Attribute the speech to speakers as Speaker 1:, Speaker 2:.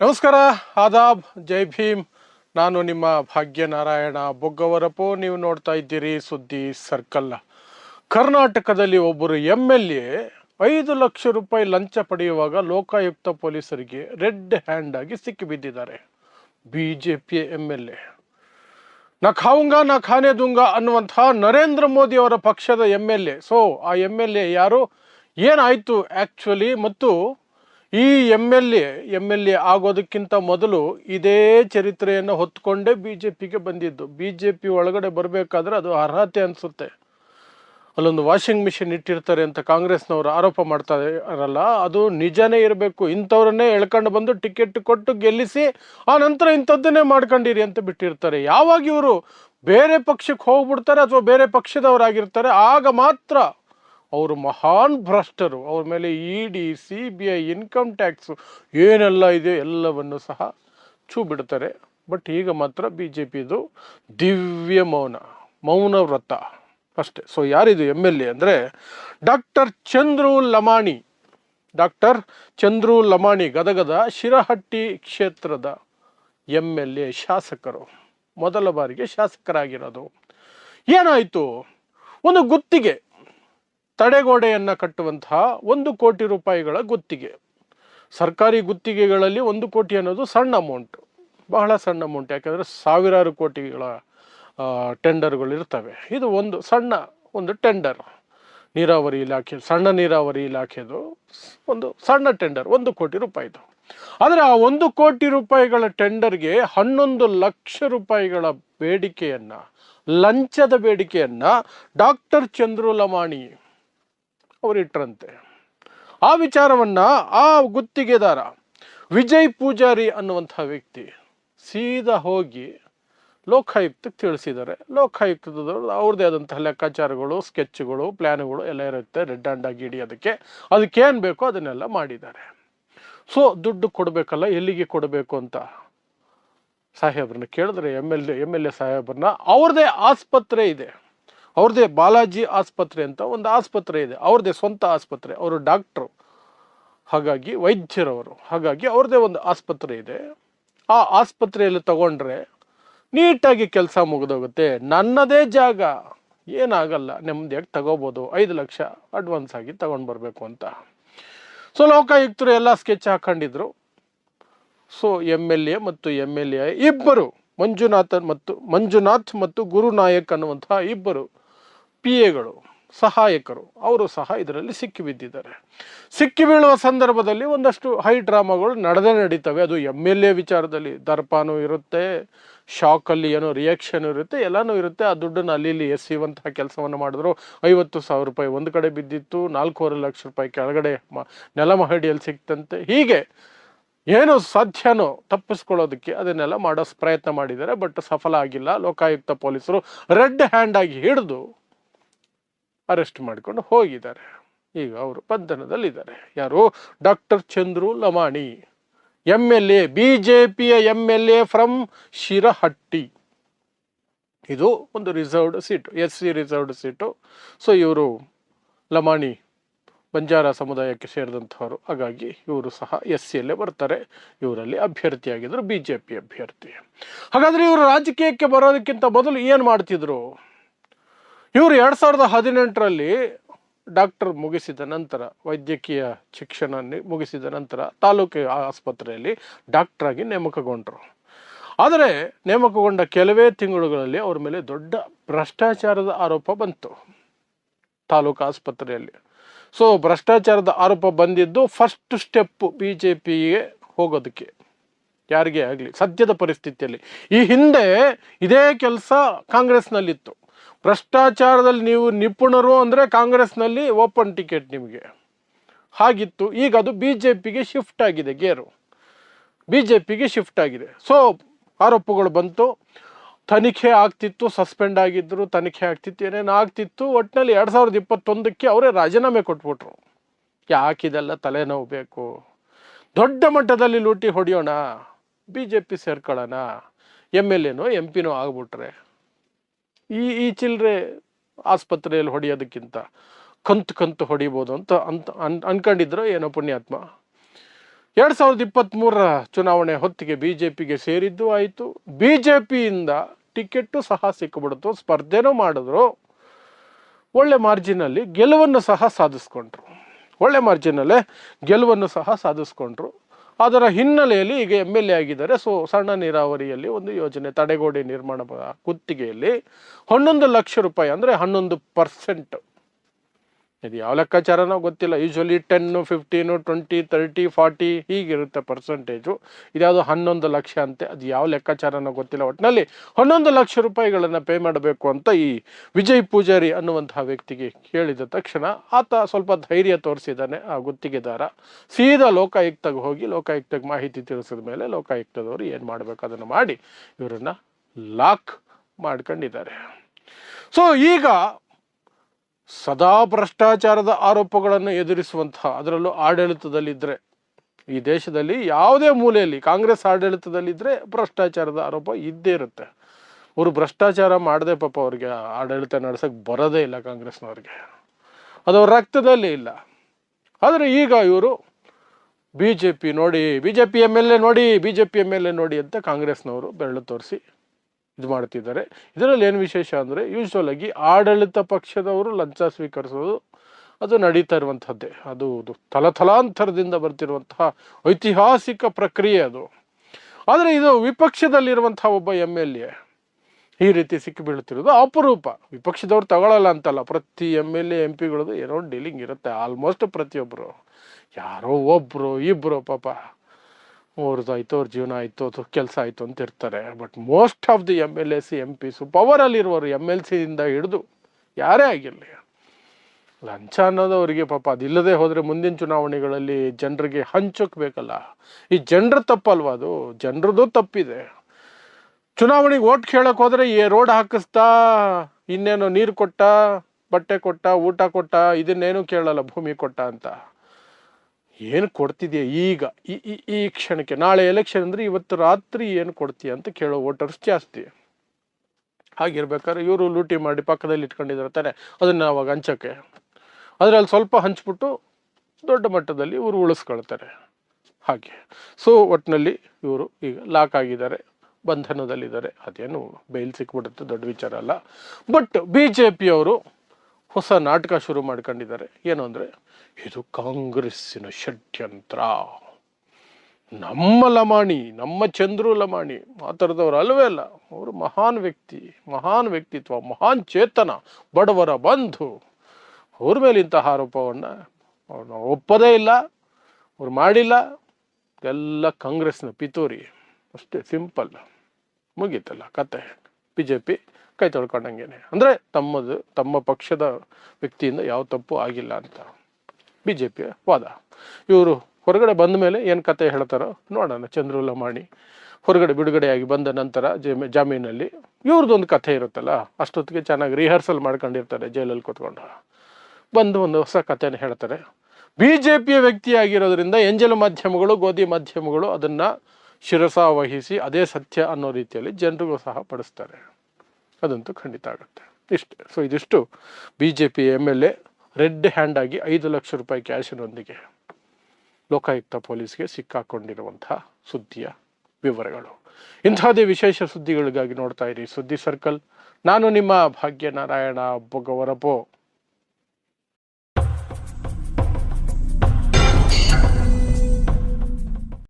Speaker 1: ನಮಸ್ಕಾರ, ಆದಾಬ್ ಜೈ ಭೀಮ್ ನಾನು ನಿಮ್ಮ ಭಾಗ್ಯನಾರಾಯಣ ಬೊಗ್ಗವರಪು. ನೀವು ನೋಡ್ತಾ ಇದ್ದೀರಿ ಸುದ್ದಿ ಸರ್ಕಲ್. ಕರ್ನಾಟಕದಲ್ಲಿ ಒಬ್ಬರು ಎಂ ಎಲ್ ಎ ಐದು ಲಕ್ಷ ರೂಪಾಯಿ ಲಂಚ ಪಡೆಯುವಾಗ ಲೋಕಾಯುಕ್ತ ಪೊಲೀಸರಿಗೆ ರೆಡ್ ಹ್ಯಾಂಡ್ ಆಗಿ ಸಿಕ್ಕಿಬಿದ್ದಿದ್ದಾರೆ. B J P M L A. ನಾ ಖಾವುಂಗ, ನಾ ಖಾನೆ ದುಂಗ ಅನ್ನುವಂತಹ ನರೇಂದ್ರ ಮೋದಿ ಅವರ ಪಕ್ಷದ ಎಂ ಎಲ್ ಎ. ಸೊ, ಆ ಎಂ ಎಲ್ ಎ ಯಾರು? ಏನಾಯಿತು ಆ್ಯಕ್ಚುಲಿ ಮತ್ತು ಈ M L A M L A ಆಗೋದಕ್ಕಿಂತ ಮೊದಲು ಇದೇ ಚರಿತ್ರೆಯನ್ನು ಹೊತ್ಕೊಂಡೇ ಬಿ ಜೆ ಪಿಗೆ ಬಂದಿದ್ದು. ಬಿ ಜೆ ಪಿ ಒಳಗಡೆ ಬರಬೇಕಾದ್ರೆ ಅದು ಅರ್ಹತೆ ಅನಿಸುತ್ತೆ. ಅಲ್ಲೊಂದು ವಾಷಿಂಗ್ ಮಿಷಿನ್ ಇಟ್ಟಿರ್ತಾರೆ ಅಂತ ಕಾಂಗ್ರೆಸ್ನವರು ಆರೋಪ ಮಾಡ್ತಾ ಇರಲ್ಲ ಅದು ನಿಜನೇ ಇರಬೇಕು. ಇಂಥವ್ರನ್ನೇ ಎಳ್ಕೊಂಡು ಬಂದು ಟಿಕೆಟ್ ಕೊಟ್ಟು ಗೆಲ್ಲಿಸಿ, ಆ ನಂತರ ಇಂಥದ್ದನ್ನೇ ಮಾಡ್ಕೊಂಡಿರಿ ಅಂತ ಬಿಟ್ಟಿರ್ತಾರೆ. ಯಾವಾಗ ಇವರು ಬೇರೆ ಪಕ್ಷಕ್ಕೆ ಹೋಗ್ಬಿಡ್ತಾರೆ ಅಥವಾ ಬೇರೆ ಪಕ್ಷದವರಾಗಿರ್ತಾರೆ, ಆಗ ಮಾತ್ರ ಅವರು ಮಹಾನ್ ಭ್ರಷ್ಟರು. ಅವ್ರ ಮೇಲೆ E D, C B I income tax ಏನೆಲ್ಲ ಇದೆ ಎಲ್ಲವನ್ನು ಸಹ ಚೂ ಬಿಡ್ತಾರೆ. ಬಟ್ ಈಗ ಮಾತ್ರ ಬಿ ಜೆ ಪಿದು ದಿವ್ಯ ಮೌನ ಮೌನ ವ್ರತ ಅಷ್ಟೇ. ಸೊ ಯಾರಿದು ಎಂ ಎಲ್ ಎ ಅಂದರೆ ಡಾಕ್ಟರ್ ಚಂದ್ರು ಲಮಾಣಿ. ಡಾಕ್ಟರ್ ಚಂದ್ರು ಲಮಾಣಿ ಗದಗದ ಶಿರಹಟ್ಟಿ ಕ್ಷೇತ್ರದ ಎಂ ಎಲ್ ಎ ಶಾಸಕರು. ಮೊದಲ ಬಾರಿಗೆ ಶಾಸಕರಾಗಿರೋದು. ಏನಾಯಿತು? ಒಂದು ಗುತ್ತಿಗೆ. ತಡೆಗೋಡೆಯನ್ನು ಕಟ್ಟುವಂತಹ ಒಂದು ಕೋಟಿ ರೂಪಾಯಿಗಳ ಗುತ್ತಿಗೆ. ಸರ್ಕಾರಿ ಗುತ್ತಿಗೆಗಳಲ್ಲಿ ಒಂದು ಕೋಟಿ ಅನ್ನೋದು ಸಣ್ಣ ಅಮೌಂಟ್ ಬಹಳ ಸಣ್ಣ ಅಮೌಂಟ್ ಯಾಕೆಂದರೆ ಸಾವಿರಾರು ಕೋಟಿಗಳ ಟೆಂಡರ್ಗಳು ಇರ್ತವೆ. ಇದು ಒಂದು ಸಣ್ಣ ಒಂದು ಟೆಂಡರ್ ನೀರಾವರಿ ಇಲಾಖೆ, ಸಣ್ಣ ನೀರಾವರಿ ಇಲಾಖೆದು ಒಂದು ಸಣ್ಣ ಟೆಂಡರ್ ಒಂದು ಕೋಟಿ ರೂಪಾಯಿದು. ಆದರೆ ಆ ಒಂದು ಕೋಟಿ ರೂಪಾಯಿಗಳ ಟೆಂಡರ್ಗೆ ಹನ್ನೊಂದು ಲಕ್ಷ ರೂಪಾಯಿಗಳ ಬೇಡಿಕೆಯನ್ನು, ಲಂಚದ ಬೇಡಿಕೆಯನ್ನು ಡಾಕ್ಟರ್ ಚಂದ್ರು ಲಮಾಣಿ ಅವರಿಟ್ರಂತೆ ಆ ವಿಚಾರವನ್ನ ಆ ಗುತ್ತಿಗೆದಾರ ವಿಜಯ್ ಪೂಜಾರಿ ಅನ್ನುವಂಥ ವ್ಯಕ್ತಿ ಸೀದಾ ಹೋಗಿ ಲೋಕಾಯುಕ್ತಕ್ಕೆ ತಿಳಿಸಿದ್ದಾರೆ. ಲೋಕಾಯುಕ್ತದವರು ಅವ್ರದ್ದೇ ಆದಂತಹ ಲೆಕ್ಕಾಚಾರಗಳು, ಸ್ಕೆಚ್ಗಳು ಪ್ಲ್ಯಾನ್ಗಳು ಎಲ್ಲ ಇರುತ್ತೆ, ರೆಡ್ ಹ್ಯಾಂಡ್ ಆಗಿ ಹಿಡಿಯೋದಕ್ಕೆ ಅದಕ್ಕೇನು ಬೇಕೋ ಅದನ್ನೆಲ್ಲ ಮಾಡಿದ್ದಾರೆ. ಸೊ, ದುಡ್ಡು ಕೊಡಬೇಕಲ್ಲ, ಎಲ್ಲಿಗೆ ಕೊಡಬೇಕು ಅಂತ ಸಾಹೇಬ್ರನ್ನ ಕೇಳಿದ್ರೆ M L A M L A ಸಾಹೇಬ್ರನ್ನ ಅವ್ರದ್ದೇ ಆಸ್ಪತ್ರೆ ಇದೆ. ಅವ್ರದ್ದೇ ಬಾಲಾಜಿ ಆಸ್ಪತ್ರೆ ಅಂತ ಒಂದು ಆಸ್ಪತ್ರೆ ಇದೆ. ಅವ್ರದ್ದೇ ಸ್ವಂತ ಆಸ್ಪತ್ರೆ. ಅವರು ಡಾಕ್ಟ್ರು. ಹಾಗಾಗಿ ವೈದ್ಯರವರು. ಹಾಗಾಗಿ ಅವ್ರದ್ದೇ ಒಂದು ಆಸ್ಪತ್ರೆ ಇದೆ. ಆ ಆಸ್ಪತ್ರೆಯಲ್ಲಿ ತಗೊಂಡ್ರೆ ನೀಟಾಗಿ ಕೆಲಸ ಮುಗಿದೋಗುತ್ತೆ. ನನ್ನದೇ ಜಾಗ. ಏನಾಗಲ್ಲ. ನೆಮ್ಮದಿಯಾಗಿ ತಗೋಬೋದು. ಐದು ಲಕ್ಷ ಅಡ್ವಾನ್ಸ್ ಆಗಿ ತಗೊಂಡು ಬರಬೇಕು ಅಂತ. ಸೊ, ಲೋಕಾಯುಕ್ತರು ಎಲ್ಲ ಸ್ಕೆಚ್ ಹಾಕೊಂಡಿದ್ರು. ಸೊ, ಎಂ ಎಲ್ ಎ ಮತ್ತು ಎಂ ಎಲ್ ಎ ಇಬ್ಬರು ಮಂಜುನಾಥನ್ ಮತ್ತು ಮಂಜುನಾಥ್ ಮತ್ತು ಗುರುನಾಯಕ್ ಅನ್ನುವಂತಹ ಇಬ್ಬರು ಪಿ ಎಗಳು ಸಹಾಯಕರು, ಅವರು ಸಹ ಇದರಲ್ಲಿ ಸಿಕ್ಕಿಬಿದ್ದಿದ್ದಾರೆ ಸಿಕ್ಕಿ ಬೀಳುವ ಸಂದರ್ಭದಲ್ಲಿ ಒಂದಷ್ಟು ಹೈ ಡ್ರಾಮಾಗಳು ನಡೆದೇ ನಡೀತವೆ. ಅದು ಎಂ ಎಲ್ ಎ ವಿಚಾರದಲ್ಲಿ ದರ್ಪಾನು ಇರುತ್ತೆ, ಶಾಕಲ್ಲಿ ಏನೋ ರಿಯಾಕ್ಷನ್ ಇರುತ್ತೆ, ಎಲ್ಲನೂ ಇರುತ್ತೆ. ಆ ದುಡ್ಡನ್ನು ಅಲ್ಲಿ ಇಲ್ಲಿ ಎಸೆಯುವಂತಹ ಕೆಲಸವನ್ನು ಮಾಡಿದ್ರು. ಐವತ್ತು ಸಾವಿರ ರೂಪಾಯಿ ಒಂದು ಕಡೆ ಬಿದ್ದಿತ್ತು, ನಾಲ್ಕೂವರೆ ಲಕ್ಷ ರೂಪಾಯಿ ಕೆಳಗಡೆ ಮ ನೆಲ ಮಹಡಿಯಲ್ಲಿ ಸಿಕ್ತಂತೆ. ಹೀಗೆ ಏನು ಸಾಧ್ಯನೋ ತಪ್ಪಿಸ್ಕೊಳ್ಳೋದಕ್ಕೆ ಅದನ್ನೆಲ್ಲ ಮಾಡೋ ಪ್ರಯತ್ನ ಮಾಡಿದ್ದಾರೆ, ಬಟ್ ಸಫಲ ಆಗಿಲ್ಲ. ಲೋಕಾಯುಕ್ತ ಪೊಲೀಸರು ರೆಡ್ ಹ್ಯಾಂಡ್ ಆಗಿ ಹಿಡಿದು ಅರೆಸ್ಟ್ ಮಾಡಿಕೊಂಡು ಹೋಗಿದ್ದಾರೆ. ಈಗ ಅವರು ಬಂಧನದಲ್ಲಿದ್ದಾರೆ. ಯಾರು? Doctor Chandru Lamani M L A B J ಪಿಯ M L A from Shirahatti. ಇದು ಒಂದು reserved seat, S C reserved seat. So ಇವರು ಲಮಾಣಿ ಬಂಜಾರ ಸಮುದಾಯಕ್ಕೆ ಸೇರಿದಂಥವರು. ಹಾಗಾಗಿ ಇವರು ಸಹ ಎಸ್ ಸಿಯಲ್ಲೇ ಬರ್ತಾರೆ. ಇವರಲ್ಲಿ ಅಭ್ಯರ್ಥಿಯಾಗಿದ್ದರು ಬಿ ಜೆ ಪಿ ಅಭ್ಯರ್ಥಿ. ಹಾಗಾದರೆ ಇವರು ರಾಜಕೀಯಕ್ಕೆ ಬರೋದಕ್ಕಿಂತ ಮೊದಲು ಏನು ಮಾಡ್ತಿದ್ರು? ಇವರು ಎರಡು ಸಾವಿರದ ಹದಿನೆಂಟರಲ್ಲಿ ಡಾಕ್ಟರ್ ಮುಗಿಸಿದ ನಂತರ, ವೈದ್ಯಕೀಯ ಶಿಕ್ಷಣ ಮುಗಿಸಿದ ನಂತರ ತಾಲೂಕು ಆಸ್ಪತ್ರೆಯಲ್ಲಿ ಡಾಕ್ಟ್ರಾಗಿ ನೇಮಕಗೊಂಡರು. ಆದರೆ ನೇಮಕಗೊಂಡ ಕೆಲವೇ ತಿಂಗಳುಗಳಲ್ಲಿ ಅವ್ರ ಮೇಲೆ ದೊಡ್ಡ ಭ್ರಷ್ಟಾಚಾರದ ಆರೋಪ ಬಂತು ತಾಲೂಕು ಆಸ್ಪತ್ರೆಯಲ್ಲಿ. ಸೊ ಭ್ರಷ್ಟಾಚಾರದ ಆರೋಪ ಬಂದಿದ್ದು ಫಸ್ಟ್ ಸ್ಟೆಪ್ಪು ಬಿ ಜೆ ಪಿಗೆ ಹೋಗೋದಕ್ಕೆ. ಯಾರಿಗೆ ಆಗಲಿ, ಸದ್ಯದ ಪರಿಸ್ಥಿತಿಯಲ್ಲಿ. ಈ ಹಿಂದೆ ಇದೇ ಕೆಲಸ ಕಾಂಗ್ರೆಸ್ನಲ್ಲಿತ್ತು. ಭ್ರಷ್ಟಾಚಾರದಲ್ಲಿ ನೀವು ನಿಪುಣರು ಅಂದರೆ ಕಾಂಗ್ರೆಸ್ನಲ್ಲಿ ಓಪನ್ ಟಿಕೆಟ್ ನಿಮಗೆ. ಹಾಗಿತ್ತು. ಈಗ ಅದು ಬಿ ಜೆ ಪಿಗೆ ಶಿಫ್ಟ್ ಆಗಿದೆ ಗೇರು. ಬಿ ಜೆ ಪಿಗೆ ಶಿಫ್ಟ್ ಆಗಿದೆ. ಸೊ ಆರೋಪಗಳು ಬಂತು. ತನಿಖೆ ಆಗ್ತಿತ್ತು, ಸಸ್ಪೆಂಡ್ ಆಗಿದ್ದರು ತನಿಖೆ ಆಗ್ತಿತ್ತು, ಏನೇನು ಆಗ್ತಿತ್ತು. ಒಟ್ಟಿನಲ್ಲಿ ಎರಡು ಸಾವಿರದ ಇಪ್ಪತ್ತೊಂದಕ್ಕೆ ಅವರೇ ರಾಜೀನಾಮೆ ಕೊಟ್ಬಿಟ್ರು. ಯಾಕಿದೆಲ್ಲ ತಲೆನೋವು ಬೇಕು? ದೊಡ್ಡ ಮಟ್ಟದಲ್ಲಿ ಲೂಟಿ ಹೊಡೆಯೋಣ. ಬಿ ಜೆ ಪಿ ಸೇರ್ಕೊಳ್ಳೋಣ. ಎಂ ಎಲ್ ಎನೋ, ಎಂ ಪಿನೋ ಆಗ್ಬಿಟ್ರೆ. ಈ ಈ ಚಿಲ್ಲರೆ ಆಸ್ಪತ್ರೆಯಲ್ಲಿ ಹೊಡೆಯೋದಕ್ಕಿಂತ ಕಂತು ಕಂತು ಹೊಡಿಬೋದು ಅಂತ ಅಂತ ಅನ್, ಅನ್ಕೊಂಡಿದ್ರು ಏನೋ ಪುಣ್ಯಾತ್ಮ. ಎರಡು ಸಾವಿರದ ಇಪ್ಪತ್ತ್ಮೂರರ ಚುನಾವಣೆ ಹೊತ್ತಿಗೆ ಬಿ ಜೆ ಪಿಗೆ ಸೇರಿದ್ದು ಆಯಿತು. ಬಿ ಜೆ ಪಿಯಿಂದ ಟಿಕೆಟ್ಟು ಸಹ ಸಿಕ್ಕಿಬಿಡ್ತು. ಸ್ಪರ್ಧೆನೂ ಮಾಡಿದ್ರು. ಒಳ್ಳೆ ಮಾರ್ಜಿನಲ್ಲಿ ಗೆಲುವನ್ನು ಸಹ ಸಾಧಿಸ್ಕೊಂಡ್ರು. ಒಳ್ಳೆ ಮಾರ್ಜಿನಲ್ಲೇ ಗೆಲುವನ್ನು ಸಹ ಸಾಧಿಸ್ಕೊಂಡ್ರು. ಅದರ ಹಿನ್ನೆಲೆಯಲ್ಲಿ ಈಗ ಎಂ ಎಲ್ ಎ ಆಗಿದ್ದಾರೆ. ಸೊ ಸಣ್ಣ ನೀರಾವರಿಯಲ್ಲಿ ಒಂದು ಯೋಜನೆ, ತಡೆಗೋಡೆ ನಿರ್ಮಾಣ ಗುತ್ತಿಗೆಯಲ್ಲಿ ಹನ್ನೊಂದು ಲಕ್ಷ ರೂಪಾಯಿ ಅಂದರೆ ಹನ್ನೊಂದು ಪರ್ಸೆಂಟ್ ಇದು ಯಾವ ಲೆಕ್ಕಾಚಾರನೋ ಗೊತ್ತಿಲ್ಲ. Usually ten fifteen twenty thirty forty ಹೀಗಿರುತ್ತೆ percentage ಇದ್ಯಾವುದು ಹನ್ನೊಂದು ಲಕ್ಷ ಅಂತೆ. ಅದು ಯಾವ ಲೆಕ್ಕಾಚಾರನೋ ಗೊತ್ತಿಲ್ಲ. ಒಟ್ಟಿನಲ್ಲಿ ಹನ್ನೊಂದು ಲಕ್ಷ ರೂಪಾಯಿಗಳನ್ನು ಪೇ ಮಾಡಬೇಕು ಅಂತ ಈ ವಿಜಯ್ ಪೂಜಾರಿ ಅನ್ನುವಂತಹ ವ್ಯಕ್ತಿಗೆ ಕೇಳಿದ ತಕ್ಷಣ ಆತ ಸ್ವಲ್ಪ ಧೈರ್ಯ ತೋರಿಸಿದ್ದಾನೆ. ಆ ಗುತ್ತಿಗೆದಾರ ಸೀದಾ ಲೋಕಾಯುಕ್ತಗೆ ಹೋಗಿ ಲೋಕಾಯುಕ್ತಗೆ ಮಾಹಿತಿ ತಿಳಿಸಿದ ಮೇಲೆ ಲೋಕಾಯುಕ್ತದವರು ಏನು ಮಾಡಬೇಕು ಅದನ್ನು ಮಾಡಿ ಇವರನ್ನು ಲಾಕ್ ಮಾಡ್ಕೊಂಡಿದ್ದಾರೆ. ಸೊ ಈಗ ಸದಾ ಭ್ರಷ್ಟಾಚಾರದ ಆರೋಪಗಳನ್ನು ಎದುರಿಸುವಂತಹ, ಅದರಲ್ಲೂ ಆಡಳಿತದಲ್ಲಿದ್ದರೆ ಈ ದೇಶದಲ್ಲಿ ಯಾವುದೇ ಮೂಲೆಯಲ್ಲಿ ಕಾಂಗ್ರೆಸ್ ಆಡಳಿತದಲ್ಲಿದ್ದರೆ ಭ್ರಷ್ಟಾಚಾರದ ಆರೋಪ ಇದ್ದೇ ಇರುತ್ತೆ. ಅವರು ಭ್ರಷ್ಟಾಚಾರ ಮಾಡದೆ ಪಾಪ ಅವ್ರಿಗೆ ಆಡಳಿತ ನಡೆಸೋಕ್ಕೆ ಬರೋದೇ ಇಲ್ಲ ಕಾಂಗ್ರೆಸ್ನವ್ರಿಗೆ. ಅದು ಅವ್ರ ರಕ್ತದಲ್ಲೇ ಇಲ್ಲ. ಆದರೆ ಈಗ ಇವರು ಬಿ ಜೆ ಪಿ ನೋಡಿ B J P M L A ನೋಡಿ B J P M L A ನೋಡಿ ಅಂತ ಕಾಂಗ್ರೆಸ್ನವರು ಬೆರಳು ತೋರಿಸಿ ಇದು ಮಾಡ್ತಿದ್ದಾರೆ ಇದರಲ್ಲಿ ಏನು ವಿಶೇಷ ಅಂದರೆ ಯೂಶ್ವಲ್ ಆಗಿ ಆಡಳಿತ ಪಕ್ಷದವರು ಲಂಚ ಸ್ವೀಕರಿಸೋದು ಅದು ನಡೀತಾ ಇರುವಂಥದ್ದೇ. ಅದು ತಲತಲಾಂತರದಿಂದ ಬರ್ತಿರುವಂತಹ ಐತಿಹಾಸಿಕ ಪ್ರಕ್ರಿಯೆ ಅದು. ಆದರೆ ಇದು ವಿಪಕ್ಷದಲ್ಲಿರುವಂತಹ ಒಬ್ಬ ಎಂ ಎಲ್ ಎ ಈ ರೀತಿ ಸಿಕ್ಕಿ ಬೀಳ್ತಿರೋದು ಅಪರೂಪ. ವಿಪಕ್ಷದವ್ರು ತಗೊಳ್ಳಲ್ಲ ಅಂತಲ್ಲ. ಪ್ರತಿ ಎಂ ಎಲ್ ಎ ಎಂ ಪಿಗಳದು ಏನೋ ಡೀಲಿಂಗ್ ಇರುತ್ತೆ. ಆಲ್ಮೋಸ್ಟ್ ಪ್ರತಿಯೊಬ್ಬರು ಯಾರೋ ಒಬ್ಬರು ಇಬ್ಬರು ಪಾಪ. ಅವ್ರದ್ದು ಆಯಿತು, ಅವ್ರ ಜೀವನ ಆಯಿತು ಅಥವಾ ಕೆಲಸ ಆಯಿತು ಅಂತ ಇರ್ತಾರೆ. But most of the M L A C M ಪಿಸು ಪವರಲ್ಲಿರುವವರು ಎಂ ಎಲ್ ಸಿಯಿಂದ ಹಿಡಿದು ಯಾರೇ ಆಗಿರಲಿ. ಲಂಚ ಅನ್ನೋದು ಅವರಿಗೆ ಪಾಪ ಅದಿಲ್ಲದೆ ಹೋದರೆ ಮುಂದಿನ ಚುನಾವಣೆಗಳಲ್ಲಿ ಜನರಿಗೆ ಹಂಚೋಕ್ ಬೇಕಲ್ಲ ಈ ಜನರ ತಪ್ಪಲ್ವ ಅದು? ಜನರದ್ದು ತಪ್ಪಿದೆ. ಚುನಾವಣೆಗೆ ಓಟ್ ಕೇಳಕ್ಕೆ ಹೋದರೆ ಏ ರೋಡ್ ಹಾಕಿಸ್ತಾ, ಇನ್ನೇನು ನೀರು ಕೊಟ್ಟ, ಬಟ್ಟೆ ಕೊಟ್ಟ, ಊಟ ಕೊಟ್ಟ, ಇದನ್ನೇನು ಕೇಳಲ್ಲ, ಭೂಮಿ ಕೊಟ್ಟ ಅಂತ. ಏನು ಕೊಡ್ತಿದೆಯಾ ಈಗ? ಈ, ಈ- ಕ್ಷಣಕ್ಕೆ. ನಾಳೆ ಎಲೆಕ್ಷನ್ ಅಂದರೆ ಇವತ್ತು ರಾತ್ರಿ ಏನು ಕೊಡ್ತೀಯ ಅಂತ ಕೇಳೋ ವೋಟರ್ಸ್ ಜಾಸ್ತಿ. ಹಾಗಿರ್ಬೇಕಾದ್ರೆ ಇವರು ಲೂಟಿ ಮಾಡಿ ಪಕ್ಕದಲ್ಲಿ ಇಟ್ಕೊಂಡಿದ್ದಾರೆ ತಾನೆ. ಅದನ್ನು ಅವಾಗ ಹಂಚೋಕ್ಕೆ. ಅದರಲ್ಲಿ ಸ್ವಲ್ಪ ಹಂಚ್ಬಿಟ್ಟು ದೊಡ್ಡ ಮಟ್ಟದಲ್ಲಿ ಇವರು ಉಳಿಸ್ಕೊಳ್ತಾರೆ. ಹಾಗೆ. ಸೊ ಒಟ್ಟಿನಲ್ಲಿ ಇವರು ಈಗ ಲಾಕ್ ಆಗಿದ್ದಾರೆ. ಬಂಧನದಲ್ಲಿದ್ದಾರೆ. ಅದೇನು ಬೈಲ್ ಸಿಕ್ಬಿಡುತ್ತೆ ದೊಡ್ಡ ವಿಚಾರ ಅಲ್ಲ. ಬಟ್ ಬಿ ಜೆ ಪಿಯವರು ಹೊಸ ನಾಟಕ ಶುರು ಮಾಡ್ಕೊಂಡಿದ್ದಾರೆ. ಏನು ಅಂದರೆ, ಇದು ಕಾಂಗ್ರೆಸ್ಸಿನ ಷಡ್ಯಂತ್ರ. ನಮ್ಮ ಲಮಾಣಿ, ನಮ್ಮ ಚಂದ್ರು ಲಮಾಣಿ, ಆ ಥರದವ್ರು ಅಲ್ವೇ ಅಲ್ಲ. ಅವರು ಮಹಾನ್ ವ್ಯಕ್ತಿ, ಮಹಾನ್ ವ್ಯಕ್ತಿತ್ವ, ಮಹಾನ್ ಚೇತನ, ಬಡವರ ಬಂಧು. ಅವ್ರ ಮೇಲೆ ಇಂತಹ ಆರೋಪವನ್ನು ಅವ್ರನ್ನ ಒಪ್ಪದೇ ಇಲ್ಲ, ಅವ್ರು ಮಾಡಿಲ್ಲ. ಎಲ್ಲ ಕಾಂಗ್ರೆಸ್ನ ಪಿತೂರಿ. ಅಷ್ಟೇ, ಸಿಂಪಲ್. ಮುಗೀತಲ್ಲ ಕತೆ. ಬಿ ಜೆ ಪಿ ಕೈ ತೊಳ್ಕೊಂಡಂಗೆನೆ. ಅಂದರೆ ತಮ್ಮದು, ತಮ್ಮ ಪಕ್ಷದ ವ್ಯಕ್ತಿಯಿಂದ ಯಾವ ತಪ್ಪು ಆಗಿಲ್ಲ ಅಂತ. ಬಿ ಜೆ ಪಿಯ ವಾದ. ಇವರು ಹೊರಗಡೆ ಬಂದ ಮೇಲೆ ಏನು ಕತೆ ಹೇಳ್ತಾರೋ ನೋಡೋಣ, ಚಂದ್ರು ಲಮಾಣಿ. ಹೊರಗಡೆ ಬಿಡುಗಡೆಯಾಗಿ ಬಂದ ನಂತರ ಜಮೀ, ಜಾಮೀನಲ್ಲಿ ಇವ್ರದ್ದೊಂದು ಕಥೆ ಇರುತ್ತಲ್ಲ, ಅಷ್ಟೊತ್ತಿಗೆ ಚೆನ್ನಾಗಿ ರಿಹರ್ಸಲ್ ಮಾಡ್ಕೊಂಡಿರ್ತಾರೆ ಜೈಲಲ್ಲಿ ಕೂತ್ಕೊಂಡು. ಬಂದು ಒಂದು ಹೊಸ ಕಥೆನ ಹೇಳ್ತಾರೆ. ಬಿ ಜೆ ಪಿಯ ವ್ಯಕ್ತಿಯಾಗಿರೋದ್ರಿಂದ ಎಂಜಲ್ ಮಾಧ್ಯಮಗಳು, ಗೋಧಿ ಮಾಧ್ಯಮಗಳು ಅದನ್ನು ಶಿರಸ ವಹಿಸಿ ಅದೇ ಸತ್ಯ ಅನ್ನೋ ರೀತಿಯಲ್ಲಿ ಜನರಿಗೂ ಸಹ ಪಡಿಸ್ತಾರೆ. ಅದಂತೂ ಖಂಡಿತ ಆಗುತ್ತೆ. ಇಷ್ಟೇ ಸೊ ಇದಿಷ್ಟು B J P M L A red hand ಆಗಿ ಐದು ಲಕ್ಷ ರೂಪಾಯಿ ಕ್ಯಾಶಿನೊಂದಿಗೆ ಲೋಕಾಯುಕ್ತ ಪೊಲೀಸ್ಗೆ ಸಿಕ್ಕಾಕೊಂಡಿರುವಂತಹ ಸುದ್ದಿಯ ವಿವರಗಳು. ಇಂತಹದೇ ವಿಶೇಷ ಸುದ್ದಿಗಳಿಗಾಗಿ ನೋಡ್ತಾ ಇರಿ ಸುದ್ದಿ ಸರ್ಕಲ್. ನಾನು ನಿಮ್ಮ ಭಾಗ್ಯನಾರಾಯಣ ಬೊಗವರಪೋ